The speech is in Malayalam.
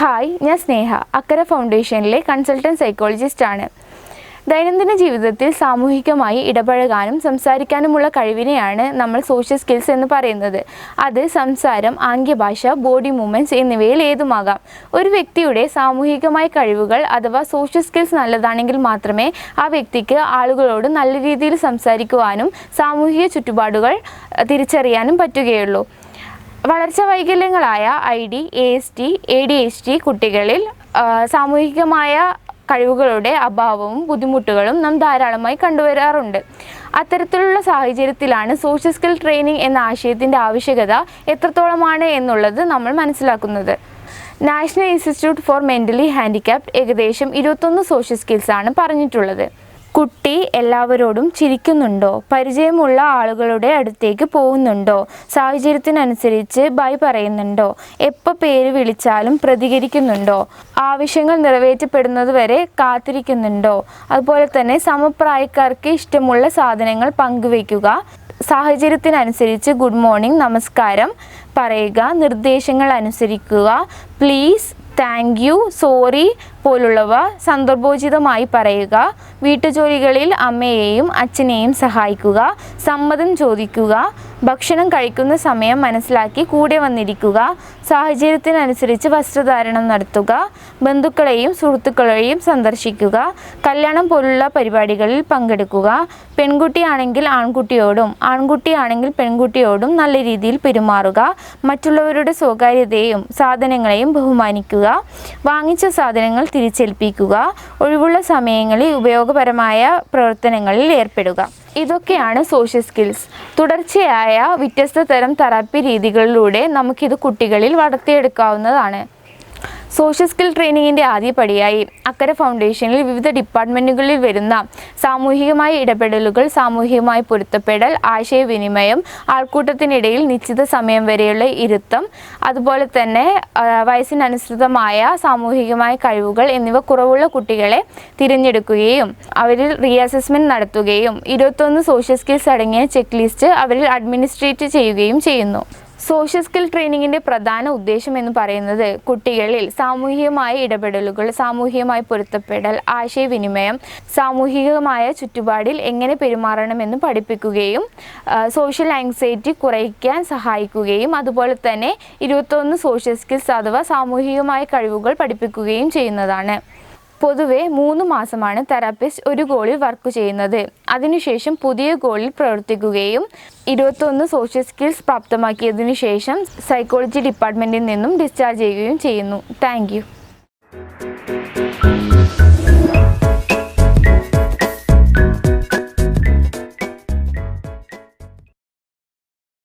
ഹായ് ഞാൻ സ്നേഹ അക്കര ഫൗണ്ടേഷനിലെ കൺസൾട്ടന്റ് സൈക്കോളജിസ്റ്റ് ആണ്. ദൈനംദിന ജീവിതത്തിൽ സാമൂഹികമായി ഇടപഴകാനും സംസാരിക്കാനുമുള്ള കഴിവിനെയാണ് നമ്മൾ സോഷ്യൽ സ്കിൽസ് എന്ന് പറയുന്നത്. അത് സംസാരം ആംഗ്യഭാഷ ബോഡി മൂവ്മെന്റ്സ് എന്നിവയിൽ ഏതുമാകാം. ഒരു വ്യക്തിയുടെ സാമൂഹികമായ കഴിവുകൾ അഥവാ സോഷ്യൽ സ്കിൽസ് നല്ലതാണെങ്കിൽ മാത്രമേ ആ വ്യക്തിക്ക് ആളുകളോട് നല്ല രീതിയിൽ സംസാരിക്കുവാനും സാമൂഹിക ചുറ്റുപാടുകൾ തിരിച്ചറിയാനും പറ്റുകയുള്ളൂ. വളർച്ചാ വൈകല്യങ്ങളായ I D A S D A D H D കുട്ടികളിൽ സാമൂഹികമായ കഴിവുകളുടെ അഭാവവും ബുദ്ധിമുട്ടുകളും നാം ധാരാളമായി കണ്ടുവരാറുണ്ട്. അത്തരത്തിലുള്ള സാഹചര്യത്തിലാണ് സോഷ്യൽ സ്കിൽ ട്രെയിനിങ് എന്ന ആശയത്തിന്റെ ആവശ്യകത എത്രത്തോളമാണ് എന്നുള്ളത് നമ്മൾ മനസ്സിലാക്കുന്നത്. National institute for mentally handicapped ഏകദേശം ഇരുപത്തൊന്ന് സോഷ്യൽ സ്കിൽസാണ് പറഞ്ഞിട്ടുള്ളത്. കുട്ടി എല്ലാവരോടും ചിരിക്കുന്നുണ്ടോ? പരിചയമുള്ള ആളുകളുടെ അടുത്തേക്ക് പോകുന്നുണ്ടോ? സാഹചര്യത്തിനനുസരിച്ച് ബൈ പറയുന്നുണ്ടോ? എപ്പോൾ പേര് വിളിച്ചാലും പ്രതികരിക്കുന്നുണ്ടോ? ആവശ്യങ്ങൾ നിറവേറ്റപ്പെടുന്നതുവരെ കാത്തിരിക്കുന്നുണ്ടോ? അതുപോലെ തന്നെ സമപ്രായക്കാർക്ക് ഇഷ്ടമുള്ള സാധനങ്ങൾ പങ്കുവയ്ക്കുക. സാഹചര്യത്തിനനുസരിച്ച് ഗുഡ് മോർണിംഗ് നമസ്കാരം പറയുക നിർദ്ദേശങ്ങൾ അനുസരിക്കുക. പ്ലീസ് താങ്ക് യു സോറി പോലുള്ളവ സന്ദർഭോചിതമായി പറയുക. വീട്ടുജോലികളിൽ അമ്മയെയും അച്ഛനെയും സഹായിക്കുക. സമ്മതം ചോദിക്കുക. ഭക്ഷണം കഴിക്കുന്ന സമയം മനസ്സിലാക്കി കൂടെ വന്നിരിക്കുക. സാഹചര്യത്തിനനുസരിച്ച് വസ്ത്രധാരണം നടത്തുക. ബന്ധുക്കളെയും സുഹൃത്തുക്കളെയും സന്ദർശിക്കുക. കല്യാണം പോലുള്ള പരിപാടികളിൽ പങ്കെടുക്കുക. പെൺകുട്ടിയാണെങ്കിൽ ആൺകുട്ടിയോടും ആൺകുട്ടിയാണെങ്കിൽ പെൺകുട്ടിയോടും നല്ല രീതിയിൽ പെരുമാറുക. മറ്റുള്ളവരുടെ സ്വകാര്യതയും സാധനങ്ങളെയും ബഹുമാനിക്കുക. വാങ്ങിച്ച സാധനങ്ങൾ തിരിച്ചേൽപ്പിക്കുക. ഒഴിവുള്ള സമയങ്ങളിൽ ഉപയോഗപരമായ പ്രവർത്തനങ്ങളിൽ ഏർപ്പെടുക. ഇതൊക്കെയാണ് സോഷ്യൽ സ്കിൽസ് തുടർച്ചയായ വ്യത്യസ്ത തരം തെറാപ്പി രീതികളിലൂടെ നമുക്കിത് കുട്ടികളിൽ വളർത്തിയെടുക്കാവുന്നതാണ്. സോഷ്യൽ സ്കിൽ ട്രെയിനിങ്ങിന്റെ ആദ്യപടിയായി അക്കര ഫൗണ്ടേഷനിൽ വിവിധ ഡിപ്പാർട്ട്മെന്റുകളിൽ വരുന്ന സാമൂഹികമായ ഇടപെടലുകൾ സാമൂഹികമായി പൊരുത്തപ്പെടൽ ആശയവിനിമയം ആൾക്കൂട്ടത്തിനിടയിൽ നിശ്ചിത സമയം വരെയുള്ള ഇരുത്തം അതുപോലെ തന്നെ വയസ്സിനനുസൃതമായ സാമൂഹികമായ കഴിവുകൾ എന്നിവ കുറവുള്ള കുട്ടികളെ തിരഞ്ഞെടുക്കുകയും അവരിൽ റീഅസസ്മെന്റ് നടത്തുകയും ഇരുപത്തൊന്ന് സോഷ്യൽ സ്കിൽസ് അടങ്ങിയ ചെക്ക് ലിസ്റ്റ് അവരിൽ അഡ്മിനിസ്ട്രേറ്റ് ചെയ്യുകയും ചെയ്യുന്നു. സോഷ്യൽ സ്കിൽ ട്രെയിനിങ്ങിന്റെ പ്രധാന ഉദ്ദേശം എന്ന് പറയുന്നത് കുട്ടികളിൽ സാമൂഹികമായ ഇടപെടലുകൾ സാമൂഹികമായി പൊരുത്തപ്പെടൽ ആശയവിനിമയം സാമൂഹികമായ ചുറ്റുപാടിൽ എങ്ങനെ പെരുമാറണമെന്ന് പഠിപ്പിക്കുകയും സോഷ്യൽ ആങ്സൈറ്റി കുറയ്ക്കാൻ സഹായിക്കുകയും അതുപോലെ തന്നെ ഇരുപത്തൊന്ന് സോഷ്യൽ സ്കിൽസ് അഥവാ സാമൂഹികമായ കഴിവുകൾ പഠിപ്പിക്കുകയും ചെയ്യുന്നതാണ്. പൊതുവെ മൂന്ന് മാസമാണ് തെറാപ്പിസ്റ്റ് ഒരു ഗോളിൽ വർക്ക് ചെയ്യുന്നത്. അതിനുശേഷം പുതിയ ഗോളിൽ പ്രവർത്തിക്കുകയും ഇരുപത്തൊന്ന് സോഷ്യൽ സ്കിൽസ് പ്രാപ്തമാക്കിയതിനു ശേഷം സൈക്കോളജി ഡിപ്പാർട്ട്മെന്റിൽ നിന്നും ഡിസ്ചാർജ് ചെയ്യുകയും ചെയ്യുന്നു. താങ്ക്